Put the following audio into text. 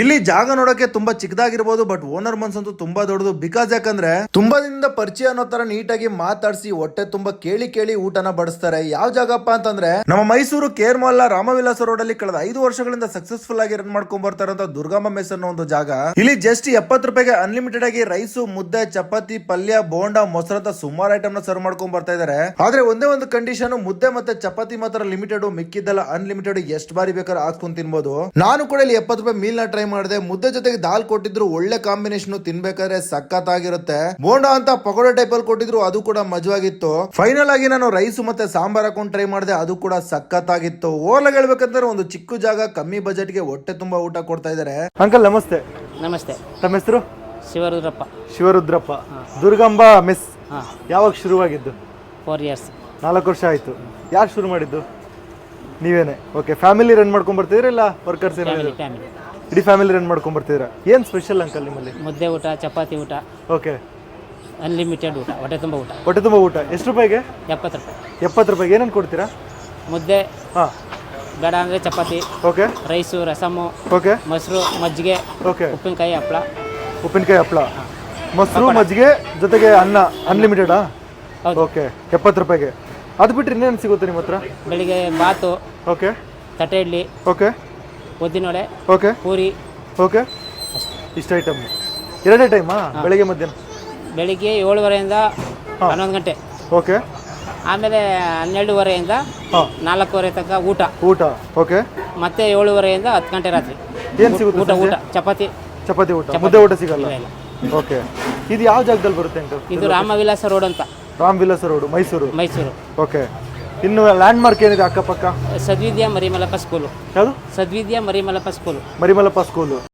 ಇಲ್ಲಿ ಜಾಗ ನೋಡಕ್ಕೆ ತುಂಬಾ ಚಿಕ್ಕದಾಗಿರ್ಬೋದು ಬಟ್ ಓನರ್ ಮನ್ಸಂತೂ ತುಂಬಾ ದೊಡ್ಡದು. ಬಿಕಾಸ್ ಯಾಕಂದ್ರೆ ತುಂಬಾ ದಿನದ ಪರಿಚಯ ಅನ್ನೋ ತರ ನೀಟಾಗಿ ಮಾತಾಡಿಸಿ, ಹೊಟ್ಟೆ ತುಂಬಾ ಕೇಳಿ ಕೇಳಿ ಊಟನ ಬಡಿಸ್ತಾರೆ. ಯಾವ ಜಾಗಪ್ಪ ಅಂತಂದ್ರೆ, ನಮ್ಮ Mysuru care mall Ramavilasa road ಅಲ್ಲಿ ಕಳೆದ ಐದು ವರ್ಷಗಳಿಂದ ಸಕ್ಸಸ್ಫುಲ್ ಆಗಿ ರನ್ ಮಾಡ್ಕೊಂಡ್ ಬರ್ತಾರಂತ ದುರ್ಗಮ್ಮ ಮೆಸ್ ಅನ್ನೋ ಒಂದು ಜಾಗ. ಇಲ್ಲಿ ಜಸ್ಟ್ ಎಪ್ಪತ್ತು ರೂಪಾಯಿಗೆ ಅನ್ಲಿಮಿಟೆಡ್ ಆಗಿ ರೈಸು ಮುದ್ದೆ, ಚಪಾತಿ, ಪಲ್ಯ, ಬೋಂಡ, ಮೊಸರಂತ ಸುಮಾರು ಐಟಮ್ನ ಸರ್ವ್ ಮಾಡ್ಕೊಂಡ್ ಬರ್ತಾ ಇದಾರೆ. ಆದ್ರೆ ಒಂದೇ ಒಂದು ಕಂಡೀಷನ್ ಮುದ್ದೆ ಮತ್ತೆ ಚಪಾತಿ ಮಾತ್ರ ಲಿಮಿಟೆಡ್ ಮಿಕ್ಕಿದ್ದಲ್ಲ ಅನ್ಲಿಮಿಟೆಡ್ ಎಷ್ಟು ಬಾರಿ ಬೇಕಾದ್ರೆ ಹಾಕ್ಸ್ಕೊಂಡ್ ತಿನ್ಬೋದು. ನಾನು ಕೂಡ ಇಲ್ಲಿ ಎಪ್ಪತ್ತು ರೂಪಾಯಿ ಮೀಲ್ನ ಟ್ರೈ ಮಾಡಿದೆ. ಮುದ್ದೆ ಜೊತೆಗೆ ದಾಲ್ ಕೊಟ್ಟಿದ್ರು ಒಳ್ಳೆ ಕಾಂಬಿನೇಷನ್ ತಿನ್ಬೇಕಾದ್ರೆ ಸಖತ್ ಆಗಿರುತ್ತೆ ಬೋಂಡ ಅಂತ ಪಕೋಡ ಟೈಪ್ ಅಲ್ಲಿ ಕೊಟ್ಟಿದ್ರು ಅದು ಕೂಡ ಮಜವಾಗಿತ್ತು. ಫೈನಲ್ ಆಗಿ ನಾನು ರೈಸ್ ಮತ್ತೆ ಸಾಂಬಾರ್ ಹಾಕೊಂಡು ಟ್ರೈ ಮಾಡಿದೆ ಅದು ಕೂಡ ಸಖತ್ ಆಗಿತ್ತು ಓರ್ಲಾಗ ಹೇಳ್ಬೇಕಂದ್ರೆ ಒಂದು ಚಿಕ್ಕ ಜಾಗ ಕಮ್ಮಿ ಬಜೆಟ್ಗೆ ಹೊಟ್ಟೆ ತುಂಬಾ ಊಟ ಕೊಡ್ತಾ ಇದಾರೆ. ಅಂಕಲ್ ನಮಸ್ತೆ. ನಮಸ್ತೆ. ತಮ್ಮ ಹೆಸರು? ಶಿವರುದ್ರಪ್ಪ. ಶಿವರುದ್ರಪ್ಪ. ದುರ್ಗಂಬ ಮಿಸ್ ಹಾಂ. ಯಾವಾಗ ಶುರುವಾಗಿದ್ದು? ಫೋರ್ ಇಯರ್ಸ್ ನಾಲ್ಕು ವರ್ಷ ಆಯ್ತು. ಯಾರು ಶುರು ಮಾಡಿದ್ದು? ನೀವೇನೆ. ಓಕೆ ಫ್ಯಾಮಿಲಿ ರನ್ ಮಾಡ್ಕೊಂಡ್ ಬರ್ತಿದ್ರಿ ಇಲ್ಲ ವರ್ಕರ್ಸ್ ಫ್ಯಾಮಿಲಿ ಫ್ಯಾಮಿಲಿ ಇಡೀ ಫ್ಯಾಮಿಲಿ ರನ್ ಮಾಡ್ಕೊಂಡ್ ಬರ್ತಿದ್ರಾ ಏನ್ ಸ್ಪೆಷಲ್ ಅಂಕಲ್ ನಿಮ್ಮಲ್ಲಿ? ಮುದ್ದೆ ಊಟ ಚಪಾತಿ ಊಟ ಓಕೆ ಅನ್ಲಿಮಿಟೆಡ್ ಊಟ ಹೊಟ್ಟೆ ತುಂಬ ಊಟ. ಹೊಟ್ಟೆ ತುಂಬ ಊಟ. ಎಷ್ಟು ರೂಪಾಯಿಗೆ? ಎಪ್ಪತ್ತು ರೂಪಾಯಿ. ಎಪ್ಪತ್ತು ರೂಪಾಯಿಗೆ ಏನೇನು ಕೊಡ್ತೀರಾ? ಮುದ್ದೆ ಹಾಂ. ಬೇಡ ಅಂದರೆ chapati okay rice rasam okay ಮೊಸರು ಮಜ್ಜಿಗೆ ಓಕೆ ಉಪ್ಪಿನಕಾಯಿ ಹಪ್ಪಳ ಉಪ್ಪಿನಕಾಯಿ ಹಪ್ಪಳ ಮೊಸರು ಮಜ್ಜಿಗೆ ಜೊತೆಗೆ ಅನ್ನ ಅನ್ಲಿಮಿಟೆಡಾ ಹೌದು. ಓಕೆ ಎಪ್ಪತ್ತು ರೂಪಾಯಿಗೆ. ಅದು ಬಿಟ್ಟರೆ ಇನ್ನೇನು ಸಿಗುತ್ತೆ ನಿಮ್ಮ ಹತ್ರ ಬೆಳಿಗ್ಗೆ ಬಾತು ಓಕೆ ತಟ್ಟೆ ಇಡ್ಲಿ ಓಕೆ ಉದ್ದಿನವಡೆ ಓಕೆ ಪೂರಿ. ಓಕೆ ಇಷ್ಟು ಐಟಮ್ ಎರಡೇ ಟೈಮಾ ಬೆಳಿಗ್ಗೆ ಮಧ್ಯಾಹ್ನ? ಬೆಳಿಗ್ಗೆ ಏಳುವರೆಯಿಂದ ಹನ್ನೊಂದು ಗಂಟೆ. ಓಕೆ ಆಮೇಲೆ ಹನ್ನೆರಡುವರೆಯಿಂದ ನಾಲ್ಕೂವರೆ ತನಕ ಊಟ. ಊಟ. ಓಕೆ ಮತ್ತೆ ಏಳುವರೆಯಿಂದ ಹತ್ತು ಗಂಟೆ ರಾತ್ರಿ. ಏನು ಸಿಗುತ್ತೆ ಊಟ ಊಟ. ಚಪಾತಿ. ಚಪಾತಿ ಊಟ. ಮುದ್ದೆ ಊಟ ಸಿಗಲ್ಲ? ಓಕೆ ಇದು ಯಾವ ಜಾಗದಲ್ಲಿ ಬರುತ್ತೆ ಅಂಕಲ್ ಇದು ರಾಮವಿಲಾಸ ರೋಡ್ ಅಂತ. ರಾಮ್ ವಿಲಾಸ ರೋಡು ಮೈಸೂರು? ಮೈಸೂರು. ಓಕೆ ಇನ್ನು ಲ್ಯಾಂಡ್ ಮಾರ್ಕ್ ಏನಿದೆ ಅಕ್ಕಪಕ್ಕ? ಸದ್ವಿದ್ಯಾ ಮರಿಮಲಪ್ಪ ಸ್ಕೂಲು ಯಾವುದು? ಸದ್ವಿದ್ಯಾ ಮರಿಮಲಪ್ಪ ಸ್ಕೂಲು ಮರಿಮಲಪ್ಪ ಸ್ಕೂಲು